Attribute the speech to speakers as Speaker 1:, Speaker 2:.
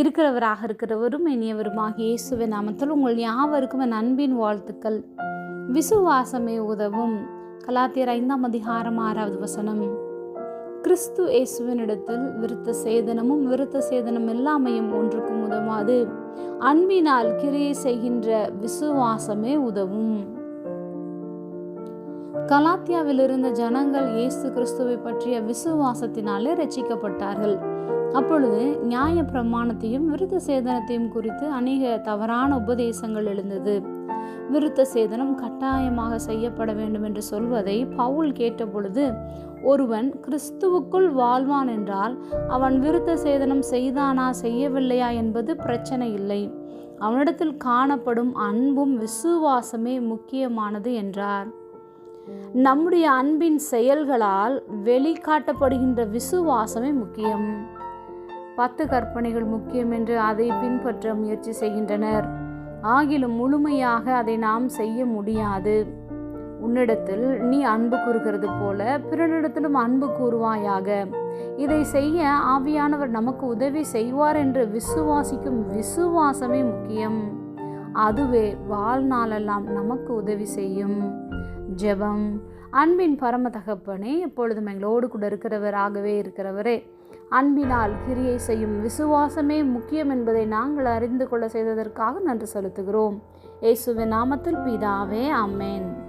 Speaker 1: இருக்கிறவராக இருக்கிறவரும் இனியவருமாக இயேசுவின் நாமத்தில் உங்கள் யாவருக்கும் என் அன்பின் வாழ்த்துக்கள். விசுவாசமே உதவும். கலாத்தியர் ஐந்தாம் அதிகாரம் ஆறாவது வசனம். கிறிஸ்து இயேசுவினிடத்தில் விருத்த சேதனமும் விருத்த சேதனம் எல்லாமையும் ஒன்றுக்கும் உதவாது. அன்பினால் கிரியை செய்கின்ற விசுவாசமே உதவும். கலாத்தியாவில் இருந்த ஜனங்கள் இயேசு கிறிஸ்துவை பற்றிய விசுவாசத்தினாலே ரட்சிக்கப்பட்டார்கள். அப்பொழுது நியாய பிரமாணத்தையும் விருத்த சேதனத்தையும் குறித்து அநேக தவறான உபதேசங்கள் எழுந்தது. விருத்த சேதனம் கட்டாயமாக செய்யப்பட வேண்டும் என்று சொல்வதை பவுல் கேட்டபொழுது ஒருவன் கிறிஸ்துவுக்குள் வாழ்வான் என்றால் அவன் விருத்த சேதனம் செய்தானா செய்யவில்லையா என்பது பிரச்சனை இல்லை. அவனிடத்தில் காணப்படும் அன்பும் விசுவாசமே முக்கியமானது என்றார். நம்முடைய அன்பின் செயல்களால் வெளிக்காட்டப்படுகின்ற விசுவாசமே முக்கியம். பத்து கற்பனைகள் முக்கியம் என்று அதை பின்பற்ற முயற்சி செய்கின்றனர். ஆகிலும் முழுமையாக அதை நாம் செய்ய முடியாது. உன்னிடத்தில் நீ அன்பு கூறுகிறது போல பிறனிடத்திலும் அன்பு கூறுவாயாக. இதை செய்ய ஆவியானவர் நமக்கு உதவி செய்வார் என்று விசுவாசிக்கும் விசுவாசமே முக்கியம். அதுவே வாழ்நாளெல்லாம் நமக்கு உதவி செய்யும். ஜெபம் அன்பின் பரம தகப்பனே எப்பொழுதும் எங்களோடு கூட இருக்கிறவராகவே இருக்கிறவரே. அன்பினால் கிரியை செய்யும் விசுவாசமே முக்கியம் என்பதை நாங்கள் அறிந்து கொள்ள செய்ததற்காக நன்றி செலுத்துகிறோம். இயேசுவின் நாமத்தில் பிதாவே அம்மேன்